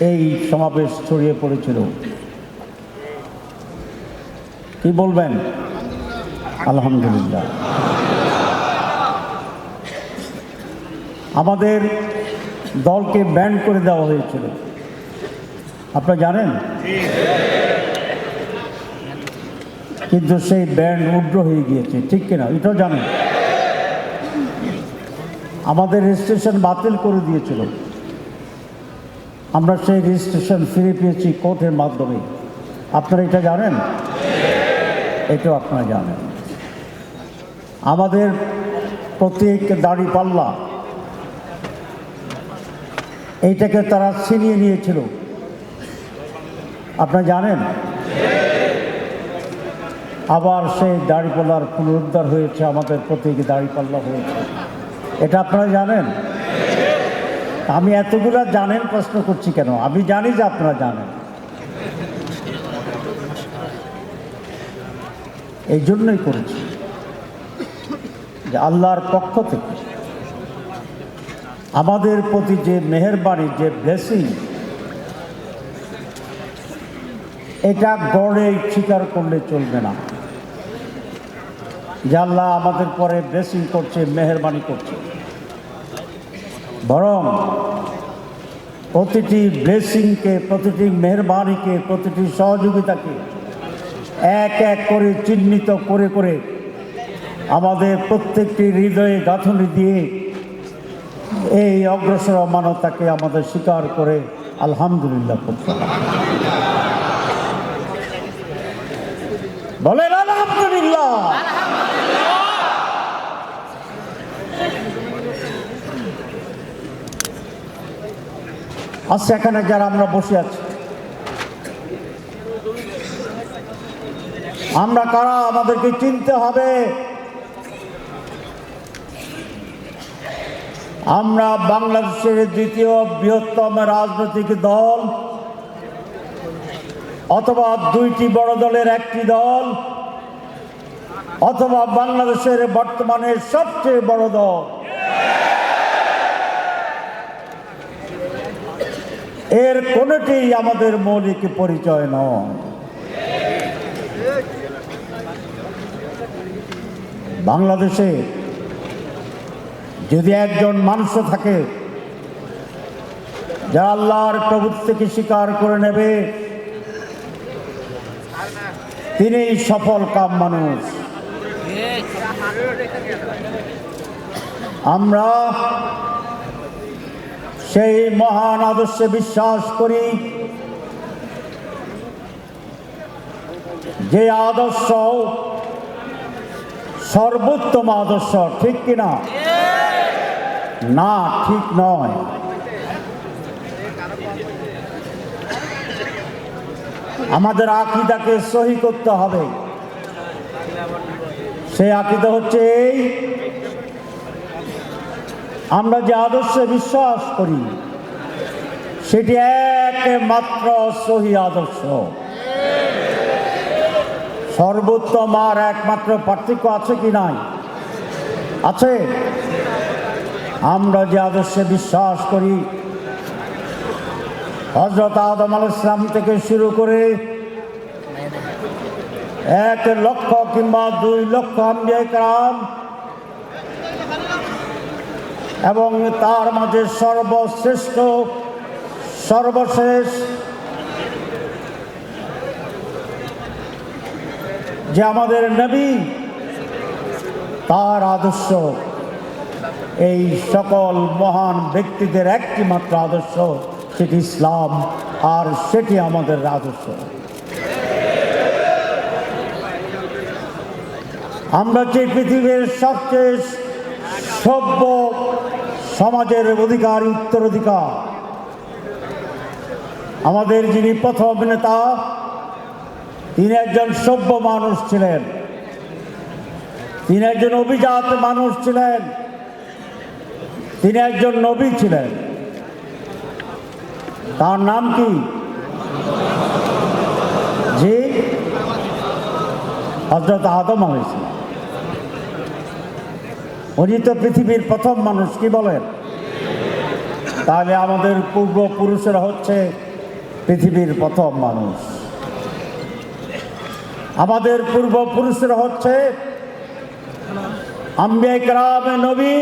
এই সমাবেশ ছড়িয়ে পড়েছিল। কি বলবেন? আলহামদুলিল্লাহ। আমাদের দলকে ব্যান্ড করে দেওয়া হয়েছিল। আপনারা জানেন? কিন্তু সেই ব্যান্ড উগ্র হয়ে গিয়েছে, ঠিক কিনা? এটাও জানেন? আমাদের রেজিস্ট্রেশন বাতিল করে দিয়েছিল। আমরা সেই রেজিস্ট্রেশন ফিরে পেয়েছি কোর্টের মাধ্যমে। আপনারা এটা জানেন? এটাও আপনারা জানেন। আমাদের প্রত্যেক দাড়ি পাল্লা, এইটাকে তারা ছিনিয়ে নিয়েছিল। আপনারা জানেন? আবার সেই দাড়িপাল্লার পুনরুদ্ধার হয়েছে, আমাদের প্রত্যেক দাড়িপাল্লা হয়েছে। এটা আপনারা জানেন? আমি এতগুলা জানেন, প্রশ্ন করছি কেন? আমি জানি যে আপনারা জানেন। এই জন্যই করেছি। যে আল্লাহর পক্ষ থেকে আমাদের প্রতি যে মেহরবানি, যে ব্লেসিং এটা গড়ে স্বীকার করলে চলবে না। যে আল্লাহ আমাদের পরে ব্লেসিং করছে, মেহরবানি করছে। বরং প্রতিটি ব্লেসিংকে প্রতিটি মেহরবানিকে, প্রতিটি সহযোগিতাকে এক এক করে চিহ্নিত করে করে আমাদের প্রত্যেকটি হৃদয়ে গাঁথনি দিয়ে এই অগ্রসর মানবতাকে আমাদের স্বীকার করে আলহামদুলিল্লাহ হবে। বলেন আলহামদুলিল্লাহ আচ্ছা এখানে যারা আমরা বসে আছি। আমরা কারা? আমাদেরকে চিনতে হবে। আমরা বাংলাদেশের দ্বিতীয় বৃহত্তম রাজনৈতিক দল অথবা দুইটি বড় দলের একটি দল অথবা বাংলাদেশের বর্তমানে সবচেয়ে বড় দল। এর কোনটি আমাদের মৌলিক পরিচয় নয়। বাংলাদেশে যদি একজন মানুষ থাকে, যা আল্লাহর প্রভুত্বকে স্বীকার করে নেবে, তিনি সফল কাম মানুষ। আমরা সেই মহান আদর্শে বিশ্বাস করি। যে আদর্শ সর্বোত্তম আদর্শ, ঠিক কিনা? না, ঠিক নয়। আমাদের আকিদাকে সহি করতে হবে। সেই আকিদা হচ্ছে এই আমরা যে আদর্শে বিশ্বাস করি, সেটি একমাত্র সহি আদর্শ। সর্বোত্তম আর একমাত্র পার্থক্য আছে কি নাই? আছে। আমরা যে আদর্শে বিশ্বাস করি হজরত আদম আল ইসলাম থেকে শুরু করে এক লক্ষ কিংবা দুই লক্ষ আম্বিয়াম এবং তার মাঝে সর্বশ্রেষ্ঠ, সর্বশেষ যে আমাদের নবী, তার আদর্শ। এই সকল মহান ব্যক্তিদের একটি মাত্র আদর্শ, সেটি ইসলাম, আর সেটি আমাদের আদর্শ। আমরা যে পৃথিবীর সবচেয়ে সভ্য সমাজের অধিকার, উত্তরাধিকার। আমাদের যিনি প্রথম নেতা তিনি একজন সভ্য মানুষ ছিলেন। তিনি একজন অভিজাত মানুষ ছিলেন। তিনি একজন নবী ছিলেন। তার নাম কি? জি? হজরত আদম আলাইসালাম উনি তো পৃথিবীর প্রথম মানুষ, কি বলেন? তাহলে আমাদের পূর্বপুরুষেরা হচ্ছে পৃথিবীর প্রথম মানুষ। আমাদের পূর্বপুরুষেরা হচ্ছে আম্বিয়া নবী